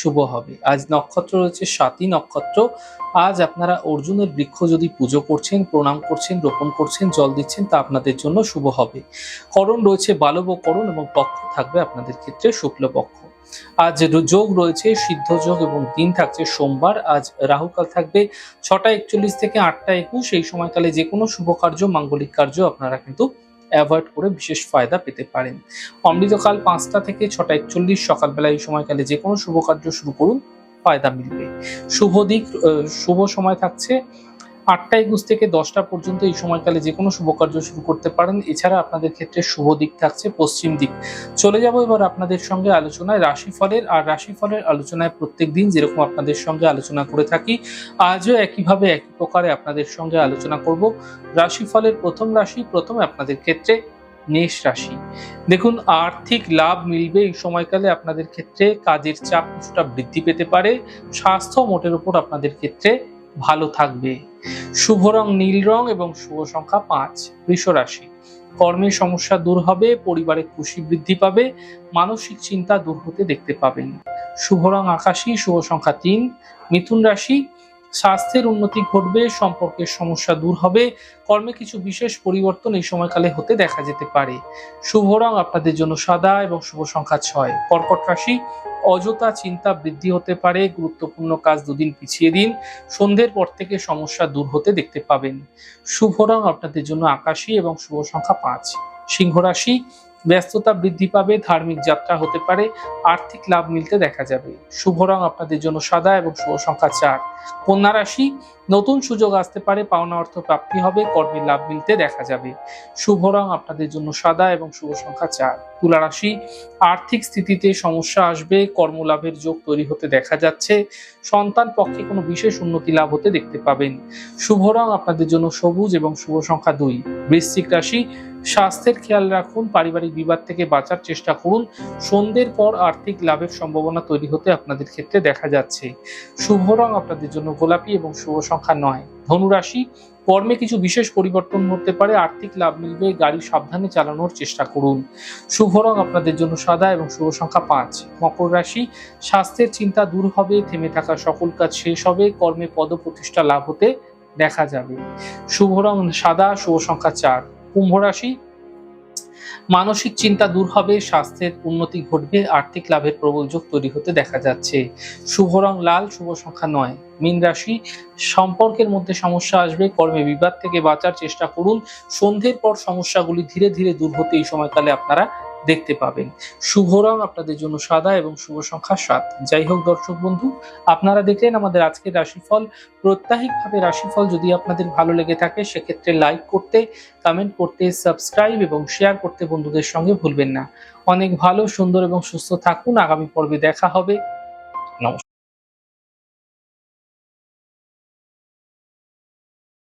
শুভ হবে। আজ নক্ষত্র রয়েছে সাতই নক্ষত্র। আজ আপনারা অর্জুনের বৃক্ষ যদি পুজো করছেন, প্রণাম করছেন, রোপণ করছেন, জল দিচ্ছেন, তা আপনাদের জন্য শুভ হবে। করণ রয়েছে বালব করণ এবং পক্ষ থাকবে আপনাদের ক্ষেত্রে শুক্লপক্ষ আজ যোগ রয়েছে, সিদ্ধ যোগ এবং দিন থাকছে সোমবার। আজ রাহুকাল থাকবে ছটা একচল্লিশ থেকে আটটা একুশ। এই সময়কালে যে কোনো শুভ কার্য, মাঙ্গলিক কার্য আপনারা কিন্তু অ্যাভয়েড করে বিশেষ ফায়দা পেতে পারেন। অমৃতকাল পাঁচটা থেকে ছটা একচল্লিশ সকালবেলা এই সময়কালে যে কোনো শুভ কার্য শুরু করুন, ফায়দা মিলবে। শুভ দিক শুভ সময় থাকছে আটটা একুশ থেকে দশটা পর্যন্ত এই সময়কালে যে কোনো শুভ কার্য শুরু করতে পারেন। এছাড়া আপনাদের ক্ষেত্রে শুভ দিক থাকছে পশ্চিম দিক। চলে যাব এবার আপনাদের সঙ্গে আলোচনায় রাশিফলের। আর রাশিফলের আলোচনায় প্রত্যেক দিন যেরকম আপনাদের সঙ্গে আলোচনা করে থাকি, আজও একইভাবে একই প্রকারে আপনাদের সঙ্গে আলোচনা করব। রাশিফলের প্রথম রাশি, প্রথমে আপনাদের ক্ষেত্রে মেষ রাশি। দেখুন, আর্থিক লাভ মিলবে এই সময়কালে আপনাদের ক্ষেত্রে। কাজের চাপ কিছুটা বৃদ্ধি পেতে পারে। স্বাস্থ্য মোটের উপর আপনাদের ক্ষেত্রে ভালো থাকবে। শুভ রং নীল রং এবং শুভ সংখ্যা পাঁচ, বৃষ রাশি। কর্মের সমস্যা দূর হবে, পরিবারে খুশি বৃদ্ধি পাবে, মানসিক চিন্তা দূর হতে দেখতে পাবেন। শুভ রং আকাশী, শুভ সংখ্যা তিন, মিথুন রাশি। স্বাস্থ্যের উন্নতি ঘটবে, সম্পর্কের সমস্যা দূর হবে, কর্মে কিছু বিশেষ পরিবর্তন এই সময়কালে হতে দেখা যেতে পারে। শুভ রং আপনাদের জন্য সাদা এবং শুভ সংখ্যা ছয়। কর্কট রাশি অযথা চিন্তা বৃদ্ধি হতে পারে, গুরুত্বপূর্ণ কাজ দুদিন পিছিয়ে দিন, সন্ধ্যের পর থেকে সমস্যা দূর হতে দেখতে পাবেন। শুভ রং আপনাদের জন্য আকাশী এবং শুভ সংখ্যা পাঁচ। সিংহ রাশি, ব্যস্ততা বৃদ্ধি পাবে, ধার্মিক যাত্রা হতে পারে, আর্থিক লাভ মিলতে দেখা যাবে। শুভ রং আপনাদের জন্য সাদা এবং শুভ সংখ্যা চার। কন্যা রাশি, নতুন সুযোগ আসতে পারে, পাওনা অর্থ প্রাপ্তি হবে, কর্মের লাভ মিলতে দেখা যাবে। শুভ রং আপনাদের জন্য সাদা এবং শুভ সংখ্যা চার। তুলা রাশি আর্থিক স্থিতিতে সমস্যা আসবে, কর্মলাভের যোগ তৈরি হতে দেখা যাচ্ছে, সন্তান পক্ষে কোনো বিশেষ উন্নতি লাভ হতে দেখতে পাবেন। শুভ রং আপনাদের জন্য সবুজ এবং শুভ সংখ্যা দুই। বৃশ্চিক রাশি, স্বাস্থ্যের খেয়াল রাখুন, পারিবারিক বিবাদ থেকে বাঁচার চেষ্টা করুন, সন্ধ্যের পর আর্থিক লাভের সম্ভাবনা তৈরি হতে আপনাদের ক্ষেত্রে দেখা যাচ্ছে। শুভ রং আপনাদের জন্য গোলাপি এবং শুভ সংখ্যা নয়। ধনুরাশি কর্মে কিছু বিশেষ পরিবর্তন হতে পারে, আর্থিক লাভ মিলবে, গাড়ি সাবধানে চালানোর চেষ্টা করুন। শুভ রং আপনাদের জন্য সাদা এবং শুভ সংখ্যা পাঁচ। মকর রাশি, স্বাস্থ্যের চিন্তা দূর হবে, থেমে থাকা সকল কাজ শেষ হবে, কর্মে পদ প্রতিষ্ঠা লাভ হতে দেখা যাবে। শুভ রং সাদা, শুভ সংখ্যা চার। কুম্ভ রাশি মানসিক চিন্তা দূর হবে, স্বাস্থ্যের উন্নতি ঘটবে, আর্থিক লাভের প্রবল যোগ তৈরি হতে দেখা যাচ্ছে। শুভ রং লাল, শুভ সংখ্যা নয়। মীন রাশি, সম্পর্কের মধ্যে সমস্যা আসবে, কর্মে বিবাদ থেকে বাঁচার চেষ্টা করুন। সন্ধ্যের পর সমস্যাগুলি ধীরে ধীরে দূর হতে এই সময়কালে আপনারা দেখতে পাবেন। শুভ রং আপনাদের জন্য সাদা এবং শুভ সংখ্যা সাত। যাই হোক দর্শক বন্ধু, আপনারা দেখলেন আমাদের আজকের রাশিফল। প্রত্যাহিকভাবে রাশিফল যদি আপনাদের ভালো লেগে থাকে, সেক্ষেত্রে লাইক করতে কমেন্ট করতে সাবস্ক্রাইব এবং শেয়ার করতে বন্ধুদের সঙ্গে ভুলবেন না। অনেক ভালো, সুন্দর এবং সুস্থ থাকুন। আগামী পর্বে দেখা হবে।